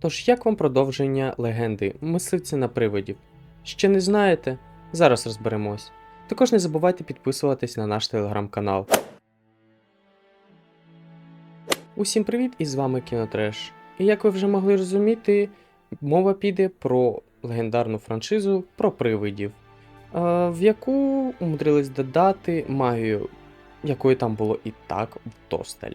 Тож як вам продовження легенди Мисливці на привидів? Ще не знаєте? Зараз розберемось. Також не забувайте підписуватись на наш телеграм-канал. Усім привіт! І з вами Кінотреш. І як ви вже могли розуміти, мова піде про легендарну франшизу про привидів, в яку умудрились додати магію, якої там було і так вдосталь.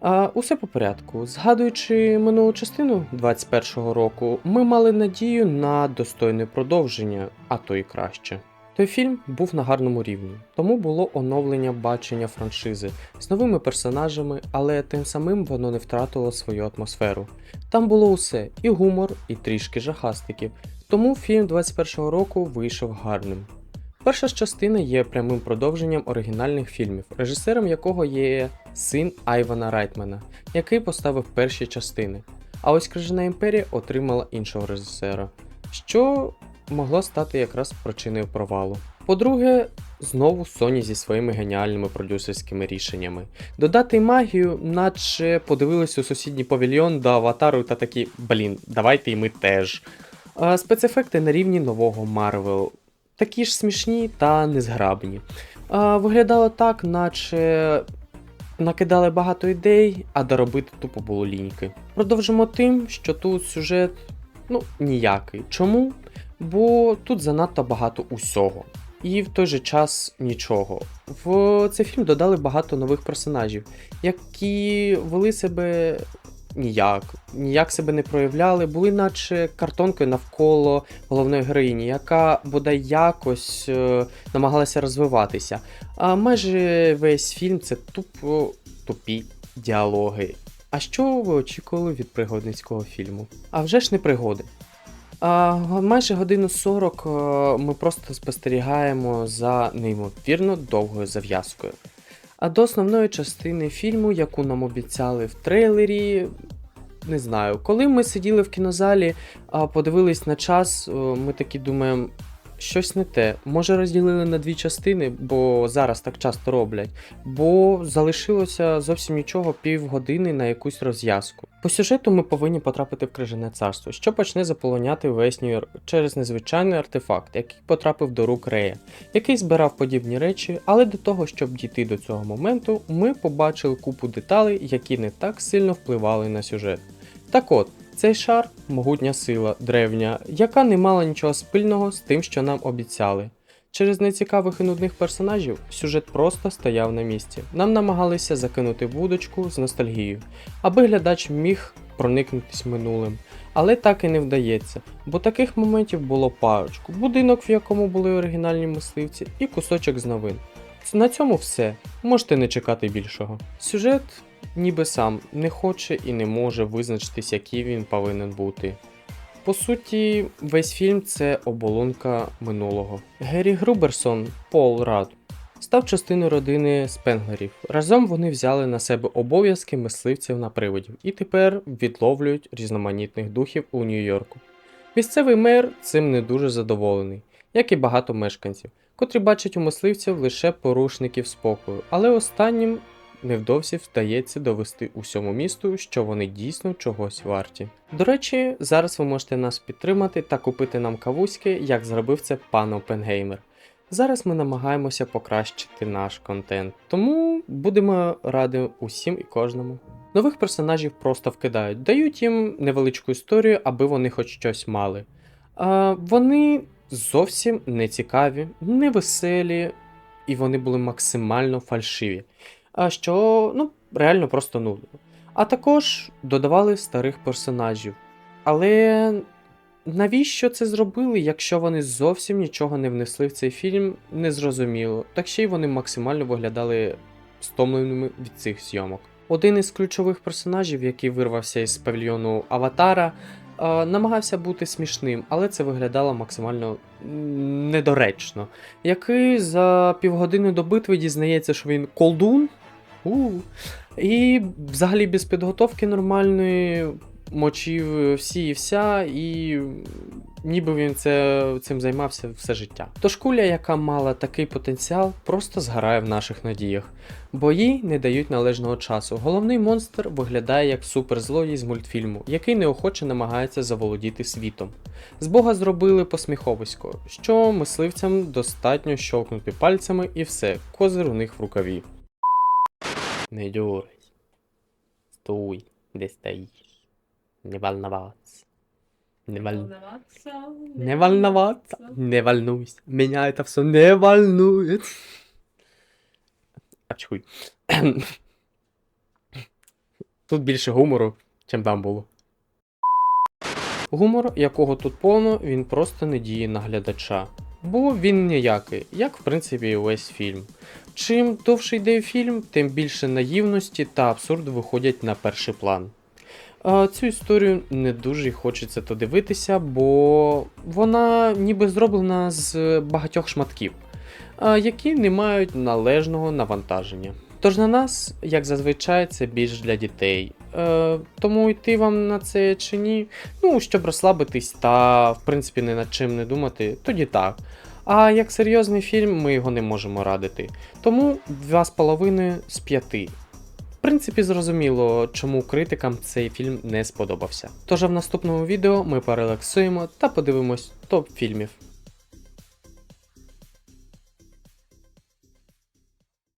А, усе по порядку. Згадуючи минулу частину 21-го року, ми мали надію на достойне продовження, а то і краще. Той фільм був на гарному рівні, тому було оновлення бачення франшизи з новими персонажами, але тим самим воно не втратило свою атмосферу. Там було усе: і гумор, і трішки жахастиків, тому фільм 21-го року вийшов гарним. Перша ж частина є прямим продовженням оригінальних фільмів, режисером якого є син Айвана Райтмана, який поставив перші частини. А ось Крижана імперія отримала іншого режисера, що могло стати якраз причиною провалу. По-друге, знову Sony зі своїми геніальними продюсерськими рішеннями. Додати магію, наче подивились у сусідній павільйон до аватару та такі, блін, давайте і ми теж. А спецефекти на рівні нового Марвел. Такі ж смішні та незграбні. А, виглядало так, наче накидали багато ідей, а доробити тупо було ліньки. Продовжимо тим, що тут сюжет ну, ніякий. Чому? Бо тут занадто багато усього. І в той же час нічого. В цей фільм додали багато нових персонажів, які вели себе ніяк, ніяк себе не проявляли, були наче картонкою навколо головної героїні, яка бодай якось е, намагалася розвиватися. А майже весь фільм це тупо тупі діалоги. А що ви очікували від пригодницького фільму? А вже ж не пригоди. А, майже годину 40 е, ми просто спостерігаємо за неймовірно довгою зав'язкою. А до основної частини фільму, яку нам обіцяли в трейлері, не знаю, коли ми сиділи в кінозалі, подивились на час, ми такі думаємо, щось не те. Може розділили на дві частини, бо зараз так часто роблять, бо залишилося зовсім нічого півгодини на якусь розв'язку. По сюжету ми повинні потрапити в крижане царство, що почне заполоняти весь Нью-Йорк через незвичайний артефакт, який потрапив до рук Рея, який збирав подібні речі, але до того, щоб дійти до цього моменту, ми побачили купу деталей, які не так сильно впливали на сюжет. Так от, цей шар могутня сила, древня, яка не мала нічого спільного з тим, що нам обіцяли. Через нецікавих і нудних персонажів сюжет просто стояв на місці. Нам намагалися закинути вудочку з ностальгією, аби глядач міг проникнутись минулим. Але так і не вдається, бо таких моментів було парочку: будинок, в якому були оригінальні мисливці, і кусочок з новин. На цьому все. Можете не чекати більшого. Сюжет ніби сам не хоче і не може визначитись, який він повинен бути. По суті, весь фільм це оболонка минулого. Геррі Груберсон, Пол Рад, став частиною родини Спенглерів. Разом вони взяли на себе обов'язки мисливців на привидів і тепер відловлюють різноманітних духів у Нью-Йорку. Місцевий мер цим не дуже задоволений, як і багато мешканців, котрі бачать у мисливців лише порушників спокою, але останнім невдовзі вдається довести усьому місту, що вони дійсно чогось варті. До речі, зараз ви можете нас підтримати та купити нам кавуськи, як зробив це пан Опенгеймер. Зараз ми намагаємося покращити наш контент, тому будемо раді усім і кожному. Нових персонажів просто вкидають, дають їм невеличку історію, аби вони хоч щось мали. А, вони зовсім не цікаві, не веселі, і вони були максимально фальшиві що ну, реально просто нудно. А також додавали старих персонажів. Але навіщо це зробили, якщо вони зовсім нічого не внесли в цей фільм, незрозуміло. Так ще й вони максимально виглядали стомленими від цих зйомок. Один із ключових персонажів, який вирвався із павільйону Аватара, намагався бути смішним, але це виглядало максимально недоречно. Який за півгодини до битви дізнається, що він колдун. У. І взагалі без підготовки нормальної мочив всі і вся, і ніби він це, цим займався все життя. Тож куля, яка мала такий потенціал, просто згорає в наших надіях, бо їй не дають належного часу. Головний монстр виглядає як суперзлодій з мультфільму, який неохоче намагається заволодіти світом. З Бога зробили посміховисько, що мисливцям достатньо щелкнути пальцями і все, козир у них в рукаві. Не дюрай. Стой, де стоїш. Не волноваться. Не, вол... волноваться. не волноваться. Не волнуйся. Меня это все не волнует. Очкуй. Тут більше гумору, чим там було. Гумор, якого тут повно, він просто не діє на глядача. Бо він ніякий, як в принципі і весь фільм. Чим довше йде фільм, тим більше наївності та абсурду виходять на перший план. А, Цю історію не дуже хочеться то дивитися, бо вона ніби зроблена з багатьох шматків, які не мають належного навантаження. Тож на нас, як зазвичай, це більш для дітей. Е, тому йти вам на це чи ні, ну, щоб розслабитись та, в принципі, ні над чим не думати, тоді так. А як серйозний фільм, ми його не можемо радити. Тому 2,5 з 5. В принципі, зрозуміло, чому критикам цей фільм не сподобався. Тож в наступному відео ми порелаксуємо та подивимось топ фільмів.